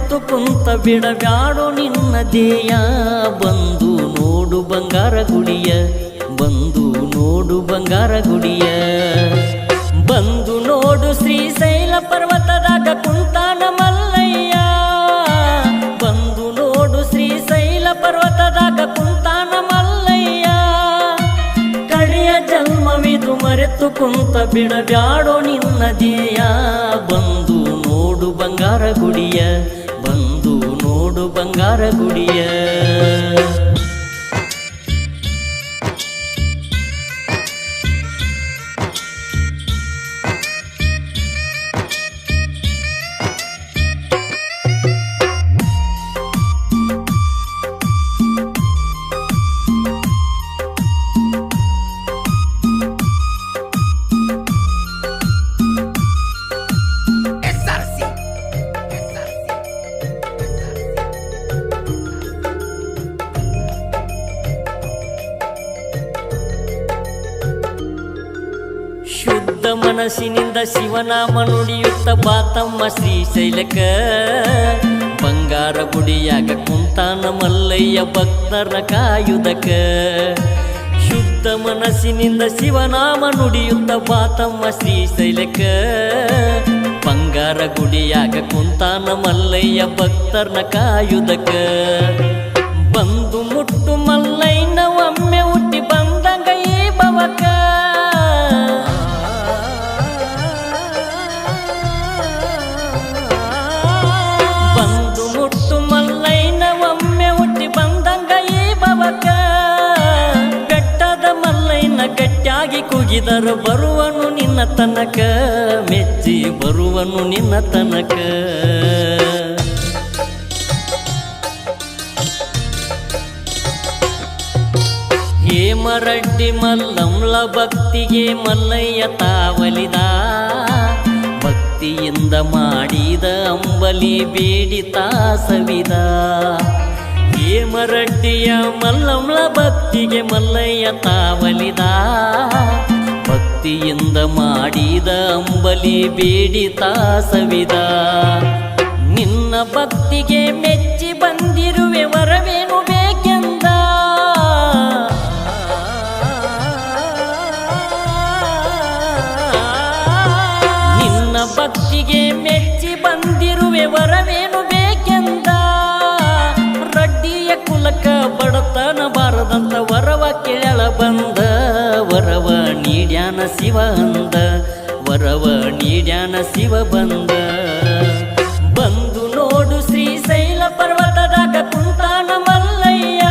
ಮರೆತು ಕುಂತ ಬಿಡಬ್ಯಾಡು ನಿನ್ನ ದೇಯ. ಬಂದು ನೋಡು ಬಂಗಾರ ಗುಡಿಯ. ಬಂದು ನೋಡು ಬಂಗಾರ ಗುಡಿಯ. ಬಂದು ನೋಡು ಶ್ರೀಶೈಲ ಪರ್ವತದಾಗ ಕುಂತಾನ ಮಲ್ಲಯ್ಯ. ಬಂದು ನೋಡು ಶ್ರೀಶೈಲ ಪರ್ವತದಾಗ ಕುಂತಾನ ಮಲ್ಲಯ್ಯ. ಕಡೆಯ ಜನ್ಮವಿದು ಮರೆತು ಕುಂತ ಬಿಡಬ್ಯಾಡೋ ನಿನ್ನ ದೇಯ. ಬಂದು ನೋಡು ಬಂಗಾರ ಗುಡಿಯ. ಬಂಗಾರ ಗುಡಿಯ ಶುದ್ಧ ಮನಸ್ಸಿನಿಂದ ಶಿವನಾಮ ನುಡಿಯುತ್ತ ಬಾತಮ್ಮ ಶ್ರೀಶೈಲಕ. ಬಂಗಾರ ಗುಡಿಯಾಗ ಕುಂತಾನ ಮಲ್ಲಯ್ಯ ಭಕ್ತರ ಕಾಯುದಕ. ಶುದ್ಧ ಮನಸ್ಸಿನಿಂದ ಶಿವನಾಮ ನುಡಿಯುತ್ತ ಬಾತಮ್ಮ ಶ್ರೀಶೈಲಕ. ಬಂಗಾರ ಗುಡಿಯಾಗ ಕುಂತಾನ ಮಲ್ಲಯ್ಯ ಭಕ್ತರ್ನ ಕಾಯುದಕ. ಬಂದು ಮುಟ್ಟು ಮಲ್ಲಯ್ಯನ ಒಮ್ಮೆ ಹುಟ್ಟಿ ಬಂದಂಗ ಈ ಬವಕ ಗಟ್ಟಿಯಾಗಿ ಬರುವನು ನಿನ್ನ ತನಕ, ಮೆಚ್ಚಿ ಬರುವನು ನಿನ್ನ ತನಕ. ಹೇಮರಡ್ಡಿ ಮಲ್ಲಂಲ ಭಕ್ತಿಗೆ ಮಲ್ಲಯ್ಯ ತಾವಲಿದ, ಭಕ್ತಿಯಿಂದ ಮಾಡಿದ ಅಂಬಲಿ ಬೇಡಿ ತಾಸವಿದ. ಹೇಮರಡ್ಡಿಯ ಮಲ್ಲಂಳ ಭಕ್ತಿಗೆ ಮಲ್ಲಯ್ಯ ತಾವಲಿದ ಭಕ್ತಿಯಿಂದ ಮಾಡಿದ ಅಂಬಲಿ ಬೇಡಿ ಸವಿದ ನಿನ್ನ ಭಕ್ತಿಗೆ ಮೆಚ್ಚಿ ಬಂದಿರುವೆ ವರವೇನು ಬೇಕೆಂದ? ಶಿವ ಅಂದ, ವರವ ನೀಡ್ಯಾನ ಶಿವ ಬಂದ. ಬಂದು ನೋಡು ಶ್ರೀಶೈಲ ಪರ್ವತದಾಗ ಕುಂತಾನ ಮಲ್ಲಯ್ಯ.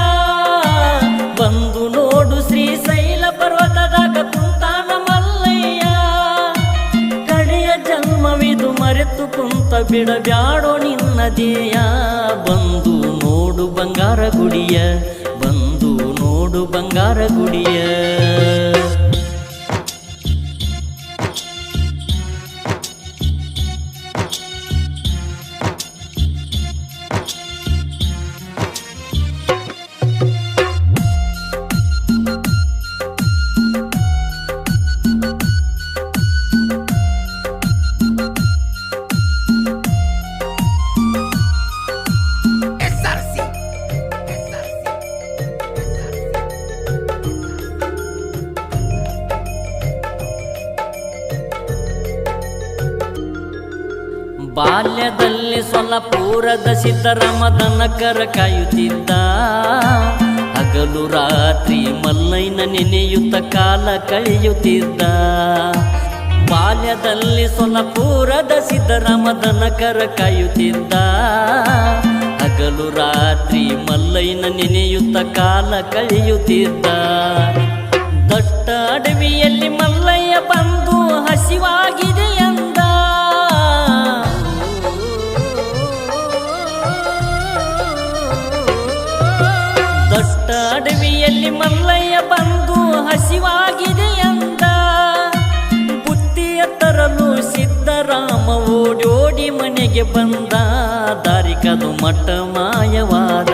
ಬಂದು ನೋಡು ಶ್ರೀಶೈಲ ಪರ್ವತದಾಗ ಕುಂತಾನ ಮಲ್ಲಯ್ಯ. ಕಡೆಯ ಜನ್ಮವಿದು ಮರೆತು ಕುಂತ ಬಿಡಬ್ಯಾಡೋ ನಿನ್ನ ದೇಯ ಬಂದು ನೋಡು ಬಂಗಾರ ಗುಡಿಯ, ಬಂದು ನೋಡು ಬಂಗಾರ ಗುಡಿಯ. ಬಾಲ್ಯದಲ್ಲಿ ಸೊಲ್ಲಪೂರದ ಸಿದ್ದರಾಮದನ ಕರ ಕಾಯುತ್ತಿದ್ದ. ಹಗಲು ರಾತ್ರಿ ಮಲ್ಲೈನ ನೆನೆಯುತ್ತ ಕಾಲ ಕಳೆಯುತ್ತಿದ್ದ. ಬಾಲ್ಯದಲ್ಲಿ ಸೊಲ್ಲಪೂರದ ಸಿದ್ದರಾಮದನ ಕರ ಕಾಯುತ್ತಿದ್ದ. ಹಗಲು ರಾತ್ರಿ ಮಲ್ಲೈನ ನೆನೆಯುತ್ತ ಕಾಲ ಕಳೆಯುತ್ತಿದ್ದ. ದಟ್ಟ ಅಡವಿಯಲ್ಲಿ ಮಲ್ಲಯ್ಯ ಬಂದು ಮನೆಗೆ ಬಂದ ದಾರಿಕದು ಮಟ್ಟ ಮಾಯವಾದ.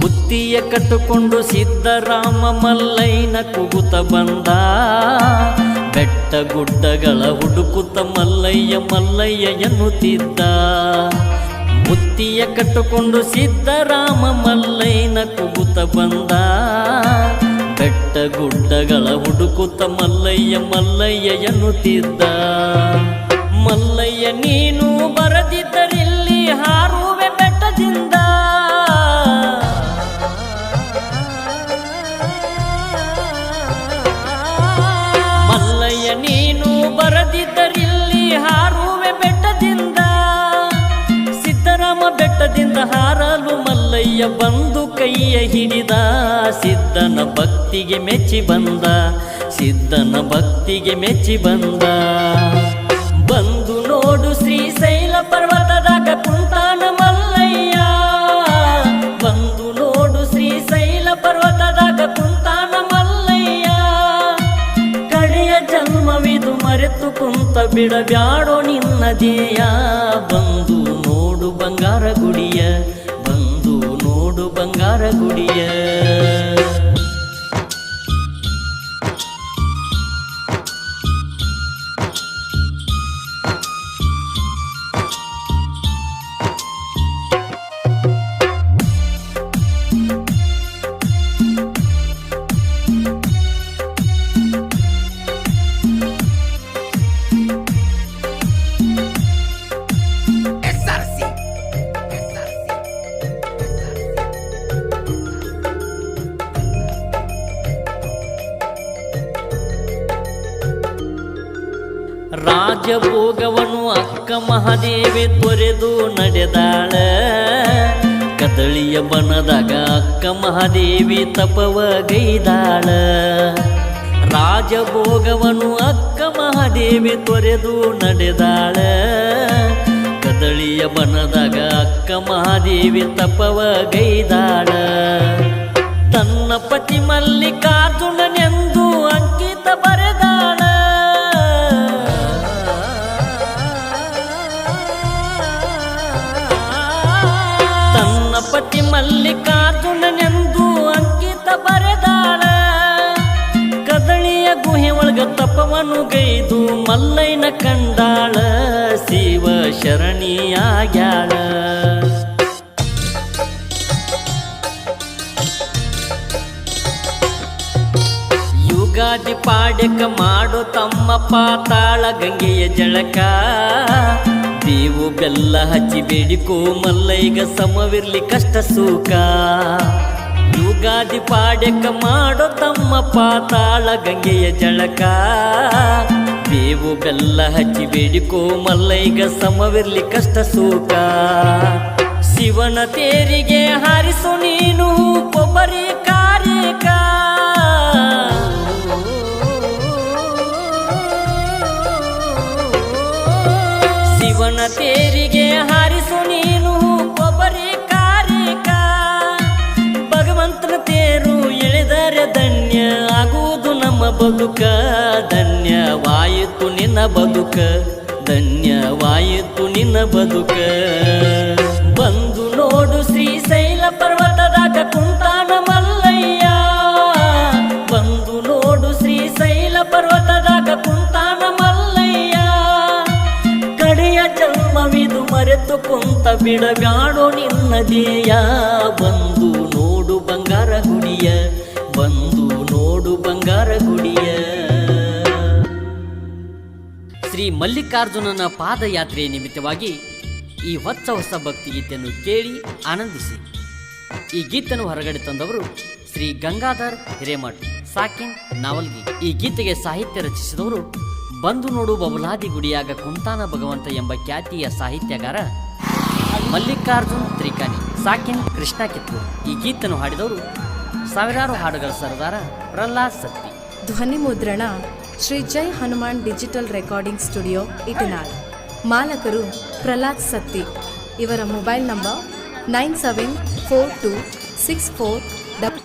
ಬುತ್ತಿಯ ಕಟ್ಟುಕೊಂಡು ಸಿದ್ದರಾಮ ಮಲ್ಲೈನ ಕುಗುತ ಬಂದ. ಬೆಟ್ಟ ಗುಡ್ಡಗಳ ಹುಡುಕುತ ಮಲ್ಲಯ್ಯ ಮಲ್ಲಯ್ಯ ಎನ್ನುತ್ತಿದ್ದ. ಬುತ್ತಿಯ ಕಟ್ಟುಕೊಂಡು ಸಿದ್ದರಾಮ ಮಲ್ಲೈನ ಕುಗುತ ಬಂದ. ಬೆಟ್ಟ ಗುಡ್ಡಗಳ ಹುಡುಕುತ್ತ ಮಲ್ಲಯ್ಯ ಮಲ್ಲಯ್ಯ ಎನ್ನುತ್ತಿದ್ದ ಮಲ್ಲಯ್ಯ, ನೀನು ಬರದಿದ್ದರಿಲ್ಲಿ ಹಾರುವೆ ಬೆಟ್ಟದಿಂದ. ಮಲ್ಲಯ್ಯ, ನೀನು ಬರದಿದ್ದರಿಲ್ಲಿ ಹಾರುವೆ ಬೆಟ್ಟದಿಂದ. ಸಿದ್ದರಾಮ ಬೆಟ್ಟದಿಂದ ಹಾರಲು ಮಲ್ಲಯ್ಯ ಬಂದು ಕೈಯ ಹಿಡಿದ ಸಿದ್ದನ ಭಕ್ತಿಗೆ ಮೆಚ್ಚಿ ಬಂದ ಸಿದ್ದನ ಭಕ್ತಿಗೆ ಮೆಚ್ಚಿ ಬಂದ. ಬಂದು ನೋಡು ಶ್ರೀಶೈಲ ಪರ್ವತದ ಕುಂತಾನ ಮಲ್ಲಯ್ಯ. ಬಂದು ನೋಡು ಶ್ರೀಶೈಲ ಪರ್ವತದ ಕುಂತಾನ ಮಲ್ಲಯ್ಯ. ಕಡೆಯ ಜನ್ಮವಿದು ಮರೆತು ಕುಂತ ಬಿಡಬ್ಯಾಡೋ ನಿನ್ನ ದೇಯ ಬಂದು ನೋಡು ಬಂಗಾರ ಗುಡಿಯ ನೋಡು ರಾಜಭೋಗವನು ಅಕ್ಕ ಮಹಾದೇವಿ ತೊರೆದು ನಡೆದಾಳ. ಕದಳಿಯ ಬನದಾಗ ಅಕ್ಕ ಮಹಾದೇವಿ ತಪವ ಗೈದಾಳ ರಾಜಭೋಗವನು ಅಕ್ಕ ಮಹಾದೇವಿ ತೊರೆದು ನಡೆದಾಳ. ಕದಳಿಯ ಬನದಾಗ ಅಕ್ಕ ಮಹಾದೇವಿ ತಪವ ಗೈದಾಳ ತನ್ನ ಪತಿ ಮಲ್ಲಿಕಾರ್ಜುನನೆಂದು ಅಂಕಿತ ಬರೆದಾಳ ತನ್ನ ಪತಿ ಮಲ್ಲಿಕಾರ್ಜುನನೆಂದು ಅಂಕಿತ ಬರೆದಾಳ. ಕದಳಿಯ ಗುಹೆ ಒಳಗ ತಪವನು ಗೈದು ಮಲ್ಲೈನ ಕಂಡಾಳ. ಶಿವ ಶರಣಿಯಾಗ್ಯಾಳ. ಯುಗಾದಿ ಪಾಡ್ಯಕ ಮಾಡು ತಮ್ಮ ಪಾತಾಳ ಗಂಗೆಯ ಜಳಕ. ಬೇವು ಬೆಲ್ಲ ಹಚ್ಚಿ ಬೇಡಿಕೋ ಮಲ್ಲೈಗ ಸಮವಿರ್ಲಿ ಕಷ್ಟ ಸೂಕ ಯುಗಾದಿ ಪಾಡ್ಯಕ ಮಾಡೋ ತಮ್ಮ ಪಾತಾಳ ಗಂಗೆಯ ಜಳಕ. ಬೇವು ಬೆಲ್ಲ ಹಚ್ಚಿ ಬೇಡಿಕೋ ಮಲ್ಲೈಗ ಸಮವಿರ್ಲಿ ಕಷ್ಟ ಸೂಕ ಶಿವನ ತೇರಿಗೆ ಹಾರಿಸು ನೀನು ಕೊಬ್ಬರಿ ಕಾರಿಕ ಶಿವನ ತೇರಿಗೆ ಹಾರಿಸು ನೀನು ಒಬ್ಬರಿ ಕಾರಿಕ ಭಗವಂತನ ತೇರು ಎಳೆದರೆ ಧನ್ಯ, ಆಗುವುದು ನಮ್ಮ ಬದುಕ. ಧನ್ಯವಾಯಿತು ನಿನ್ನ ಬದುಕ, ಧನ್ಯವಾಯಿತು ನಿನ್ನ ಬದುಕ. ಬಂದು ನೋಡು ಶ್ರೀಶೈಲ ಪರ್ವತದಾಗ ಕುಂತಾನ ಬಿಡಬ್ಯಾಡೋ ನಿನ್ನ ದೇಯ ಬಂದು ನೋಡು ಬಂಗಾರ ಗುಡಿಯ, ಬಂದು ನೋಡು ಬಂಗಾರ ಗುಡಿಯ. ಶ್ರೀ ಮಲ್ಲಿಕಾರ್ಜುನನ ಪಾದಯಾತ್ರೆ ನಿಮಿತ್ತವಾಗಿ ಈ ಹೊಚ್ಚ ಹೊಸ ಭಕ್ತಿ ಗೀತೆಯನ್ನು ಕೇಳಿ ಆನಂದಿಸಿ. ಈ ಗೀತೆಯನ್ನು ಹೊರಗಡೆ ತಂದವರು ಶ್ರೀ ಗಂಗಾಧರ್ ಹಿರೇಮಠ್ ಸಾಕಿನ್ ನಾವಲ್ಗಿ. ಈ ಗೀತೆಗೆ ಸಾಹಿತ್ಯ ರಚಿಸಿದವರು ಬಂದು ನೋಡು ಬಬುಲಾದಿ ಗುಡಿಯಾಗ ಕುಂತಾನ ಭಗವಂತ ಎಂಬ ಖ್ಯಾತಿಯ ಸಾಹಿತ್ಯಗಾರ ಮಲ್ಲಿಕಾರ್ಜುನ್ ತ್ರಿಕಾನಿ, ಸಾಕಿನ್ ಕೃಷ್ಣ ಕಿತ್ತೂರು. ಈ ಗೀತನ್ನು ಹಾಡಿದವರು ಸಾವಿರಾರು ಹಾಡುಗಳ ಸರದಾರ ಪ್ರಹ್ಲಾದ್ ಸತ್ತಿ. ಧ್ವನಿ ಮುದ್ರಣ, Shri Jai Hanuman digital recording studio, Itanal. ಮಾಲಕರು Prahlad Satti. ಇವರ mobile number nine seven four two six four double